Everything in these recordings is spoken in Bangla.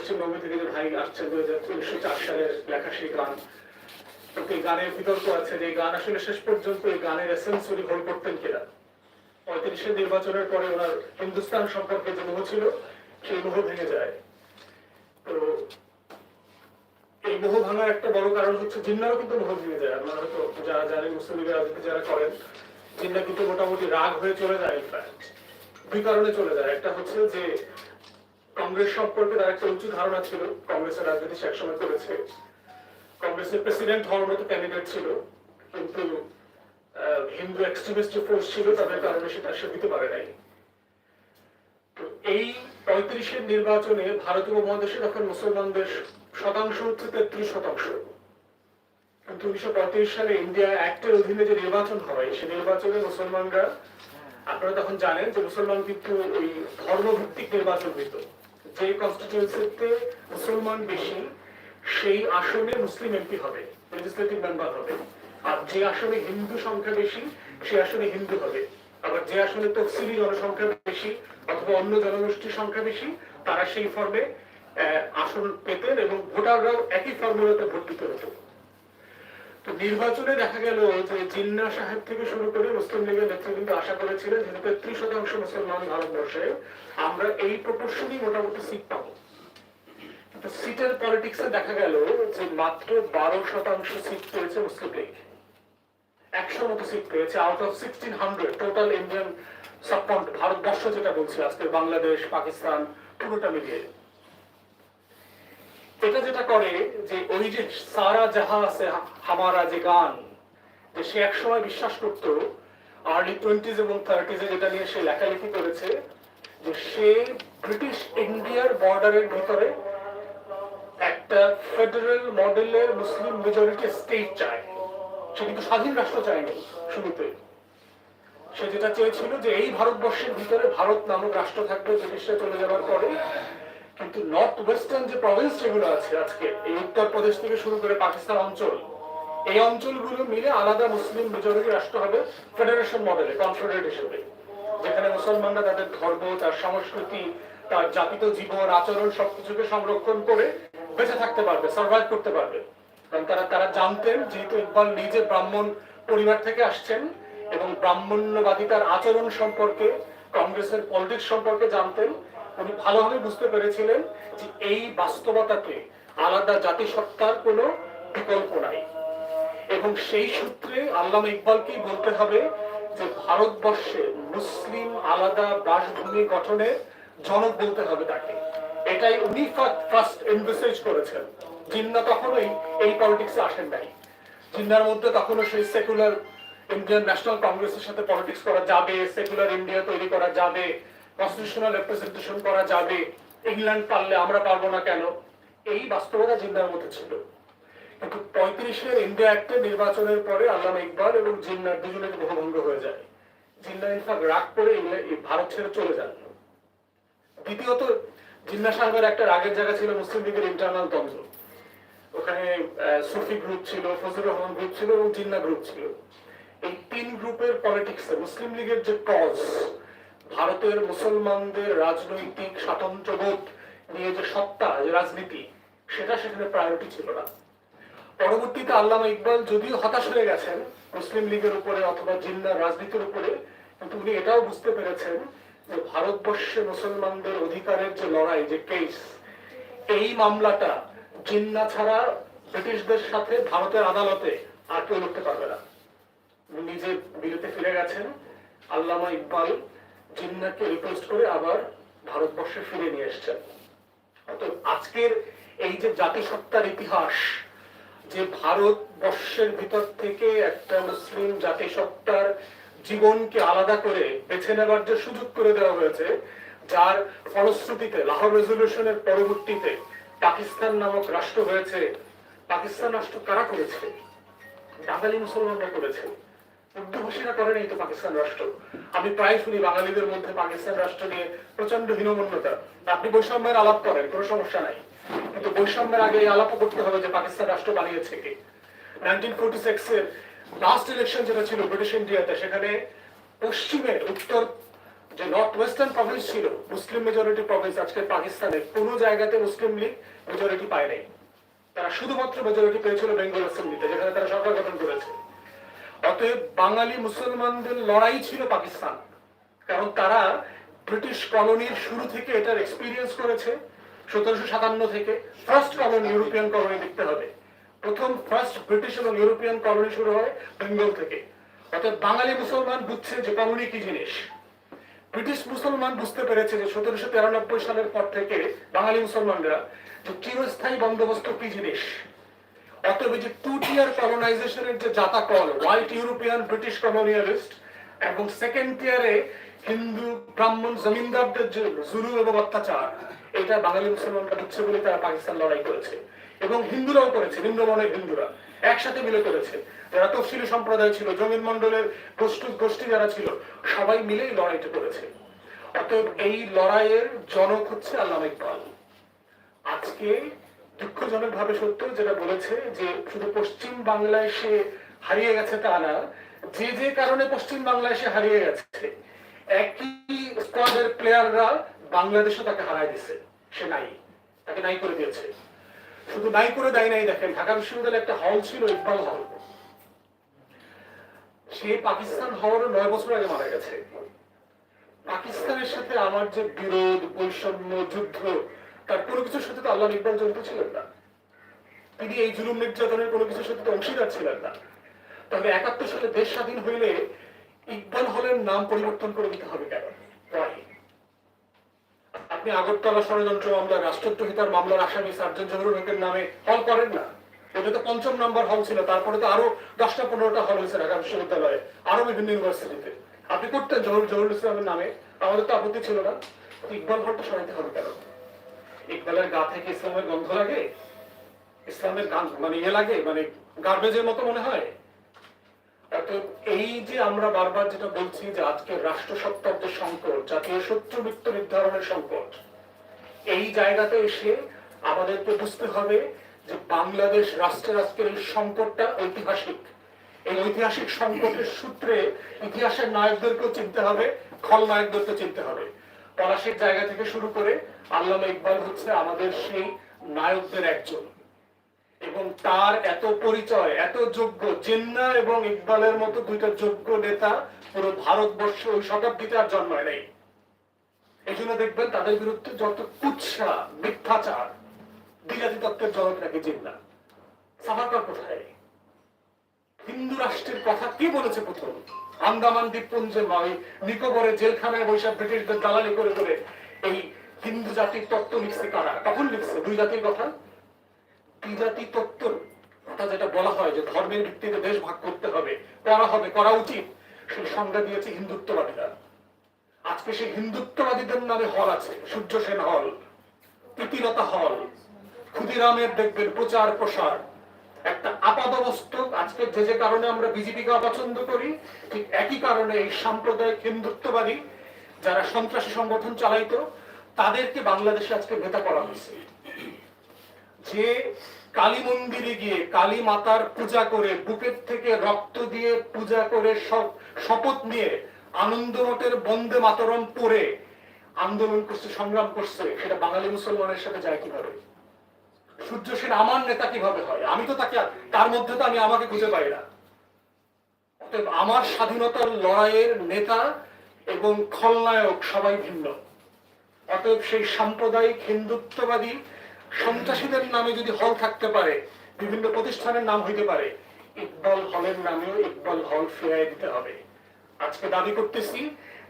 পশ্চিমবঙ্গ থেকে যে ভাই আসছেন দু হাজার উনিশশো চার সালের লেখা সেই গান এই গানের বিতর্ক আছে যে গান আসলে শেষ পর্যন্ত এই গানের এসেন্স উনি হোল্ড করতেন কিনা? পঁয়ত্রিশের নির্বাচনের পরে ওনার হিন্দুস্তান সম্পর্কে যে মোহ ছিল, সেই মোহ ভেঙে যায়। তো এই মোহ ভাঙার একটা বড় কারণ হচ্ছে জিন্নারও কিন্তু মোহ ভেঙে যায়। আপনারা হয়তো যারা জানেন, মুসলিম রাজনীতি যারা করেন জিন্না কিন্তু মোটামুটি রাগ হয়ে চলে যায় ইনফ্যাক্ট দুই কারণে চলে যায়। একটা হচ্ছে যে কংগ্রেস সম্পর্কে তার একটা উঁচু ধারণা ছিল, কংগ্রেসের রাজনীতি সে একসময় করেছে। কংগ্রেসের প্রেসিডেন্ট হওয়ার মতো ক্যান্ডিডেট ছিল, কিন্তু হিন্দু এক্সট্রিমিস্ট ফোর্স ছিল, তাদের কারণে সে দিতে পারে নাই। এই পঁয়ত্রিশের নির্বাচনে ভারতীয় উপমহাদেশে তখন মুসলমানদের শতাংশ হচ্ছে তেত্রিশ শতাংশ। কিন্তু উনিশশো পঁয়ত্রিশ সালে ইন্ডিয়া অ্যাক্টের অধীনে যে নির্বাচন হয় সেই নির্বাচনে মুসলমানরা, আপনারা তখন জানেন যে মুসলমান কিন্তু ওই ধর্মভিত্তিক নির্বাচন হইত যে কনস্টিটিউন্সিতে মুসলমান বেশি, সেই আসনে মুসলিম এমপি হবে লেজিসলেটিভ মেম্বার হবে। আর যে আসনে হিন্দু সংখ্যা বেশি সে আসনে হিন্দু হবে। আবার যে আসনে তফসিলি জনসংখ্যা বেশি অথবা অন্য জনগোষ্ঠীর সংখ্যা বেশি, তারা সেই ফর্মে আসন পেতেন এবং ভোটাররাও একই ফর্মুলাতে ভোট দিতে হতো। তো নির্বাচনে দেখা গেল যে জিন্না সাহেব থেকে শুরু করে মুসলিম লীগের নেতৃবৃন্দ আশা করেছিলেন যে তেত্রিশ শতাংশ মুসলমান ভারতবর্ষে আমরা এই প্রপোর্শনই মোটামুটি সিট পাবো। সিটের পলিটিক্সে দেখা গেল যে মাত্র বারো শতাংশ সিট পেয়েছে মুসলিম লীগ। একশো মতো সিট পেয়েছে out of sixteen hundred total Indian subcontinent Bharatvarsha যেটা বলছি, আজকে বাংলাদেশ, পাকিস্তান, পুরোটা মিলিয়ে। এটা যেটা করে যে ওই যে সারা জাহা আছে হামারা যে গান, যে সে একসময় বিশ্বাস করত আর্লি টোয়েন্টিজ এবং থার্টিজে যেটা নিয়ে সে লেখালেখি করেছে, যে সে ব্রিটিশ ইন্ডিয়ার বর্ডারের ভিতরে একটা ফেডারেল মডেলের মুসলিম মেজরিটি স্টেট চায়। সে কিন্তু স্বাধীন রাষ্ট্র চায়নি শুরুতে। সে যেটা চেয়েছিল যে এই ভারতবর্ষের ভিতরে ভারত নামক রাষ্ট্র থাকবে, ব্রিটিশরা চলে যাওয়ার পরে কিন্তু নর্থ ওয়েস্টার্ন যে প্রভিন্স যেগুলো আছে আজকে, এই উত্তরপ্রদেশ থেকে শুরু করে পাকিস্তান অঞ্চল, এই অঞ্চলগুলো মিলে আলাদা মুসলিম মেজরিটি রাষ্ট্র হবে ফেডারেশন মডেলে কনফেডারেট হিসেবে। যেখানে মুসলমানরা তাদের ধর্ম, তার সংস্কৃতি, তার জাতিত জীবন, আচরণ সবকিছুকে সংরক্ষণ করে বেঁচে থাকতে পারবে সার্ভাইভ করতে পারবে। কারণ তারা তারা জানতেন, যেহেতু ইকবাল নিজে ব্রাহ্মণ পরিবার থেকে আসছেন এবং ব্রাহ্মণ্যবাদিতার আচরণ সম্পর্কে, কংগ্রেসের পলিটিক্স সম্পর্কে জানতেন উনি ভালোভাবে বুঝতে পেরেছিলেন যে এই বাস্তবতাকে আলাদা জাতিসত্তার কোনো বিকল্প নাই। এবং সেই সূত্রে আল্লামা ইকবালকেই বলতে হবে যে ভারতবর্ষে মুসলিম আলাদা বাসভূমি গঠনের জনক বলতে হবে তাকে। এটাই উনি ফার্স্ট এনভিসেজ করেছেন। জিন্না তখনই এই পলিটিক্সে আসেন নাই। জিন্নার মধ্যে তখনও সেই সেকুলার ইন্ডিয়ান ন্যাশনাল কংগ্রেসের সাথে পলিটিক্স করা যাবে সেকুলার ইন্ডিয়া তৈরি করা যাবে। কনস্টিটিউশনাল রিপ্রেজেন্টেশন করা যাবে ইংল্যান্ড পারলে আমরা পারব না কেন? এই বাস্তবতা জিন্নার মধ্যে ছিল। কিন্তু পঁয়ত্রিশের ইন্ডিয়া অ্যাক্টে নির্বাচনের পরে আল্লামা ইকবাল এবং জিন্নার দুজনের মোহভঙ্গ হয়ে যায়। জিন্না ইনফাক্ট রাগ করে ভারত ছেড়ে চলে যান। দ্বিতীয়ত, জিন্না সাহেবের একটা রাগের জায়গা ছিল মুসলিম লীগের ইন্টারনাল দ্বন্দ্ব। ওখানে সুফি গ্রুপ ছিল, ফজলুর রহমান গ্রুপ ছিল এবং জিন্না গ্রুপ ছিল। এই তিন গ্রুপের পলিটিক্সে মুসলিম লীগের যে কজ ভারতের মুসলমানদের রাজনৈতিক স্বাতন্ত্র্যবোধ নিয়ে যে সত্তা, যে রাজনীতি, সেটা সেখানে প্রায়োরিটি ছিল না। পরবর্তীতে আল্লামা ইকবাল যদিও হতাশ হয়ে গেছেন মুসলিম লীগের উপরে অথবা জিন্নার রাজনীতির উপরে, কিন্তু উনি এটাও বুঝতে পেরেছেন যে ভারতবর্ষে মুসলমানদের অধিকারের যে লড়াই, যে কেস এই মামলাটা জিন্না ছাড়া ব্রিটিশদের সাথে ভারতের আদালতে আর কেউ লড়তে পারবে না। নিজে বিলেতে ফিরে গেছেন আল্লামা ইকবাল। জিন্নাকে রিকোয়েস্ট করে আবার ভারতবর্ষে ফিরে নিয়ে এসছেন। অতএব আজকের এই যে জাতিসত্তার ইতিহাস, যে ভারতবর্ষের ভিতর থেকে একটা মুসলিম জাতিসত্তার জীবনকে আলাদা করে বেছে নেবার যে সুযোগ করে দেওয়া হয়েছে, যার ফলশ্রুতিতে, লাহোর রেজলিউশনের পরবর্তীতে পাকিস্তান নামক রাষ্ট্র হয়েছে। পাকিস্তান রাষ্ট্র কারা করেছে? বাঙালি মুসলমানরা করেছে। উর্দুভাষীরা করেন এই তো পাকিস্তান রাষ্ট্র। আমি প্রায় শুনি বাঙালিদের মধ্যে পাকিস্তান রাষ্ট্র নিয়ে প্রচণ্ড হীনমন্যতা। আপনি বৈষম্যের আলাপ করেন, কোনো সমস্যা নাই। কিন্তু বৈষম্যের আগে এই আলাপও করতে হবে যে পাকিস্তান রাষ্ট্র বানিয়েছে কে। নাইনটিন সিক্স এর লাস্ট ইলেকশন যেটা ছিল ব্রিটিশ ইন্ডিয়াতে সেখানে পশ্চিমের উত্তর যে নর্থ ওয়েস্টার্ন প্রভিন্স ছিল, মুসলিম মেজরিটি প্রভিন্স আজকে পাকিস্তানে কোনো জায়গাতে মুসলিম লীগ মেজরিটি পায় নাই। তারা শুধুমাত্র মেজরিটি পেয়েছিল বেঙ্গল অ্যাসেম্বলিতে যেখানে তারা সরকার গঠন করেছে। অতএব বাঙালি মুসলমানদের লড়াই ছিল পাকিস্তান। কারণ তারা ব্রিটিশ কলোনির শুরু থেকে এটার এক্সপিরিয়েন্স করেছে, সতেরোশো সাতান্ন থেকে ফার্স্ট কলোনি ইউরোপিয়ান কলোনি দেখতে হবে। প্রথম ফার্স্ট ব্রিটিশ এবং ইউরোপিয়ান কলোনি শুরু হয় বেঙ্গল থেকে। অর্থাৎ বাঙালি মুসলমান বুঝছে যে কলোনি কি জিনিস। ব্রিটিশ মুসলমান বুঝতে পেরেছে যে সতেরোশো তিরানব্বই সালের পর থেকে বাঙালি মুসলমানরা যে চিরস্থায়ী বন্দোবস্ত কি জিনিস। অতএব যে টু টিয়ার কলোনাইজেশনের যে call white European British colonialist এবং সেকেন্ড টিয়ারে হিন্দু, ব্রাহ্মণ, জমিনদারদের যে জুলুম এবং অত্যাচার, এটা বাঙালি মুসলমানরা বুঝছে বলে তারা পাকিস্তান লড়াই করেছে এবং হিন্দুরাও করেছে হিন্দুরা একসাথে মিলে করেছে। যারা তফসিলি সম্প্রদায় ছিল, জমিন মন্ডলের গোষ্ঠী গোষ্ঠী যারা ছিল, সবাই মিলেই লড়াইটা করেছে। অতএব এই লড়াইয়ের জনক হচ্ছে আল্লামা ইকবাল। আজকে দুঃখজনক ভাবে সত্য যেটা বলেছে যে শুধু পশ্চিম বাংলায় সে হারিয়ে গেছে তা না, যে যে কারণে পশ্চিম বাংলায় সে হারিয়ে গেছে, একই স্কোয়াডের প্লেয়াররা বাংলাদেশও তাকে হারায় দিছে সে নাই, তাকে নাই করে দিয়েছে। শুধু নাই করে দেয় নাই, দেখেন, ঢাকা বিশ্ববিদ্যালয়ে একটা হল ছিল, ইকবাল হল সে পাকিস্তান হওয়ার নয় বছর আগে মারা গেছে। পাকিস্তানের সাথে আমার যে বিরোধ, বৈষম্য, যুদ্ধ তার কোনো কিছুর সাথে তো আল্লাহ ইকবাল জড়িত ছিলেন না। তিনি এই জুলুম নির্যাতনের কোনো কিছুর সাথে তো অংশীদার ছিলেন না। তবে একাত্তর সালে দেশ স্বাধীন হইলে ইকবাল হলের নাম পরিবর্তন করে দিতে হবে কেন? আপনি আগরতলা ষড়যন্ত্র মামলা, রাষ্ট্রদ্রোহিতার মামলার আসামি সার্জন জহুরুল হকের নামে হল করেন না। ওটা তো পঞ্চম নাম্বার হল ছিল, তারপরে তো আরও দশটা, পনেরোটা হল হয়েছে ঢাকা বিশ্ববিদ্যালয়ে, আরও বিভিন্ন ইউনিভার্সিটিতে আপনি করতেন জহুর জহুরুল ইসলামের নামে, আমাদের তো আপত্তি ছিল না। ইকবাল হলটা সরাইতে হবে কেন? ইকবালের গা থেকে ইসলামের গন্ধ লাগে? ইসলামের গান মানে ইয়ে লাগে? মানে গার্বেজের মতো মনে হয়? অতএব এই যে আমরা বারবার যেটা বলছি যে আজকে সংকট, জাতীয় শত্রুবৃত্ত নির্ধারণের সংকট, এই জায়গাতে এসে আমাদেরকে বুঝতে হবে যে বাংলাদেশ রাষ্ট্রের আজকের এই সংকটটা ঐতিহাসিক। এই ঐতিহাসিক সংকটের সূত্রে ইতিহাসের নায়কদেরকেও চিনতে হবে খলনায়কদেরকে চিনতে হবে। পলাশির জায়গা থেকে শুরু করে আল্লামা ইকবাল হচ্ছে আমাদের সেই নায়কদের একজন। এবং তার এত পরিচয়, এত যোগ্য, জিন্না এবং ইকবালের মতো দুইটা যোগ্য নেতা পুরো ভারতবর্ষ ওই শতাব্দীতে আর জন্মায় নেই। এই জন্য দেখবেন তাদের বিরুদ্ধে যত কুৎসা, মিথ্যাচার বিজাতি তত্ত্বের জনক নাকি জিন্না। সাভারকার কোথায়? হিন্দু রাষ্ট্রের কথা কি বলেছে প্রথম? আন্দামান দ্বীপপুঞ্জে নয় নিকোবরে জেলখানায় বৈশাখ ব্রিটিশদের দালালি করে করে এই হিন্দু জাতির তত্ত্ব লিখছে কারা? কখন লিখছে দুই জাতির কথা। বিজাতি তত্ত্ব? কথা যেটা বলা হয় যে ধর্মের ভিত্তিতে দেশ ভাগ করতে হবে, করা হবে, করা উচিত। সেই সংজ্ঞা দিয়েছে হিন্দুত্ববাদীরা। আজকে সেই হিন্দুত্ববাদীদের নামে হল আছে, সূর্য সেন হল, প্রীতিলতা হল, ক্ষুদিরামের দেখবেন প্রচার প্রসার একটা আপাদমস্তক আজকে যে যে কারণে আমরা বিজেপিকে অপছন্দ করি, ঠিক একই কারণে এই সাম্প্রদায়িক হিন্দুত্ববাদী যারা সন্ত্রাসী সংগঠন চালাইতো, তাদেরকে বাংলাদেশে আজকে নেতা করা হয়েছে। যে কালী মন্দিরে গিয়ে কালী মাতার পূজা করে, বুকের থেকে রক্ত দিয়ে পূজা করে শপথ নিয়ে আনন্দমঠের বন্দে মাতরম পরে আন্দোলন করছে, সংগ্রাম করছে, সেটা বাঙালি মুসলমানের সাথে যায় কীভাবে? সূর্য সেন আমার নেতা কীভাবে হয়? আমি তো তাকে তার মধ্যে তো আমি আমাকে খুঁজে পাই না। অতএব আমার স্বাধীনতার লড়াইয়ের নেতা এবং খলনায়ক সবাই ভিন্ন। অতএব সেই সাম্প্রদায়িক হিন্দুত্ববাদী সন্ত্রাসীদের নামে যদি হল থাকতে পারে, বিভিন্ন প্রতিষ্ঠানের নাম হইতে পারে, ইকবাল হলের নামেও ইকবাল হল ফিরাই দিতে হবে। আজকে দাবি করতেছি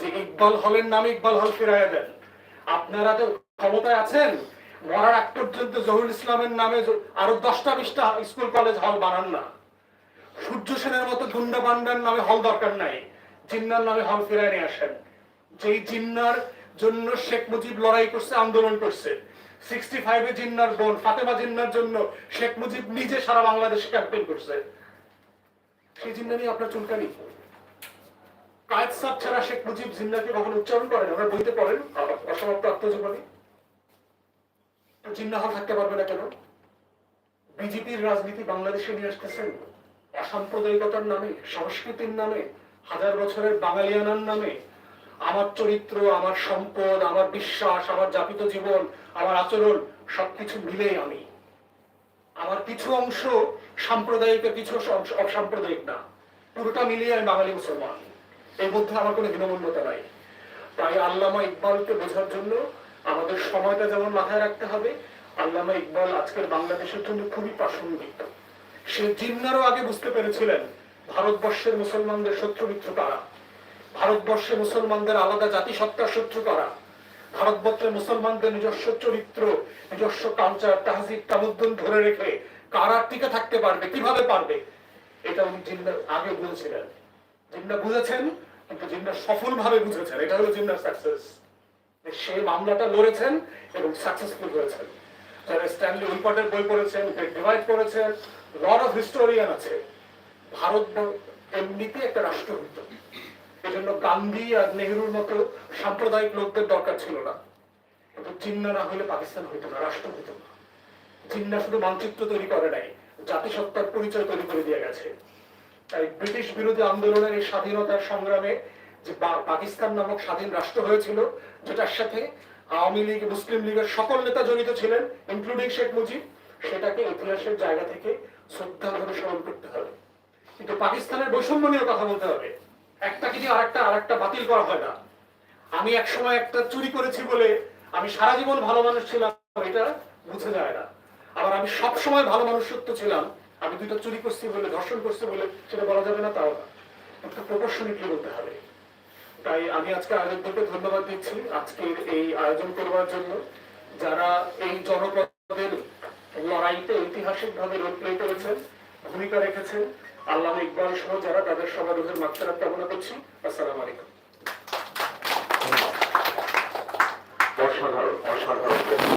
যে ইকবাল হলের নামে ইকবাল হল ফিরাইয়া দেন। আপনারা তো ক্ষমতায় আছেন মরার আগ পর্যন্ত জহুরুল ইসলামের নামে আরও দশটা বিশটা স্কুল কলেজ হল বানান না। সূর্য সেনের মতো গুন্ডা বান্ডার নামে হল দরকার নাই। জিন্নার নামে হল ফিরায় নিয়ে আসেন। যেই জিন্নার জন্য শেখ মুজিব লড়াই করছে, আন্দোলন করছে সিক্সটি ফাইভে জিন্নার বোন ফাতেমা জিন্নার জন্য শেখ মুজিব নিজে সারা বাংলাদেশে ক্যাম্পেইন করছে। সেই জিন্না নিয়ে আপনার চুলকানি। কায়েদ সাহ ছাড়া শেখ মুজিব জিন্নাকে কখনো উচ্চারণ করেন? আমরা বইতে পড়েন? অসমাপ্ত আত্মজীবনী? হল থাকতে পারবে না কেন? বিজেপির রাজনীতি বাংলাদেশে নিয়ে আসতেছেন অসাম্প্রদায়িকতার নামে, সংস্কৃতির নামে, হাজার বছরের বাঙালিয়ানার নামে। আমার চরিত্র, আমার সম্পদ, আমার বিশ্বাস, আমার যাপিত জীবন, আমার আচরণ, সবকিছু মিলেই আমি। আমার কিছু অংশ সাম্প্রদায়িক কিছু অসাম্প্রদায়িক না। পুরোটা মিলিয়ে আমি বাঙালি মুসলমান। এর মধ্যে আমার কোনো হীনমন্যতা নাই। তাই আল্লামা ইকবালকে বোঝার জন্য আমাদের সময়টা যেমন মাথায় রাখতে হবে, আল্লামা ইকবাল আজকের বাংলাদেশের জন্য খুবই প্রাসঙ্গিক সে জিন্নারও আগে বুঝতে পেরেছিলেন ভারতবর্ষের মুসলমানদের শত্রু মিত্র কারা। ভারতবর্ষে মুসলমানদের আলাদা জাতিসত্তার শত্রু কারা। ভারতবর্ষের মুসলমানদের নিজস্ব চরিত্র, নিজস্ব কালচার তাহজিব, তামুদ্দুন ধরে রেখে কারা টিকে থাকতে পারবে, কীভাবে পারবে, এটা উনি জিন্নার আগে বুঝেছিলেন। জিন্না বুঝেছেন, কিন্তু জিন্না সফল ভাবে বুঝেছেন। এটা হলো জিন্নার সাকসেস সে মামলাটা লড়েছেন এবং সাকসেসফুল হয়েছেন। যারা স্ট্যানলি উইলপটের বই পড়েছেন ডিভাইড করেছেন লট অফ হিস্টোরিয়ান আছে, ভারত এমনিতে একটা রাষ্ট্র হইত এজন্য গান্ধী আর নেহরুর মতো সাম্প্রদায়িক লোকদের দরকার ছিল না। কিন্তু চিহ্ন না হলে পাকিস্তান হইতো না রাষ্ট্র হইতো না। জিন্না শুধু মানচিত্র তৈরি করে নাই, জাতিসত্তার পরিচয় তৈরি করে দিয়ে গেছে। তাই ব্রিটিশ বিরোধী আন্দোলনের এই স্বাধীনতার সংগ্রামে যে পাকিস্তান নামক স্বাধীন রাষ্ট্র হয়েছিল, যেটার সাথে আওয়ামী লীগ, মুসলিম লীগের সকল নেতা জড়িত ছিলেন ইনক্লুডিং শেখ মুজিব, সেটাকে ইতিহাসের জায়গা থেকে শ্রদ্ধা ধরে স্মরণ করতে হবে। কিন্তু পাকিস্তানের বৈষম্য নিয়ে কথা বলতে হবে। একটা কিছু আরেকটা আরেকটা বাতিল করা হয় না। আমি এক সময় একটা চুরি করেছি বলে আমি সারা জীবন ভালো মানুষ ছিলাম, এটা বুঝে যায় না। আবার আমি সব সময় ভালো মানুষত্ব ছিলাম, আমি দুইটা চুরি করছি বলে, ধর্ষণ করছি বলে, সেটা বলা যাবে না তাও না। একটা প্রপোর্শনিটলি বলতে হবে? তাই আমি আজকে আয়োজকদেরকে ধন্যবাদ দিচ্ছি আজকের এই আয়োজন করবার জন্য। যারা এই জনপদের লড়াইতে ঐতিহাসিক ভাবে রোল প্লে করেছেন ভূমিকা রেখেছেন আল্লাহ ইকবাল সহ যারা তাদের সবার রোধের মাত্রা কামনা করছি। আসসালাম আলাইকুম। অসাধারণ অসাধারণ।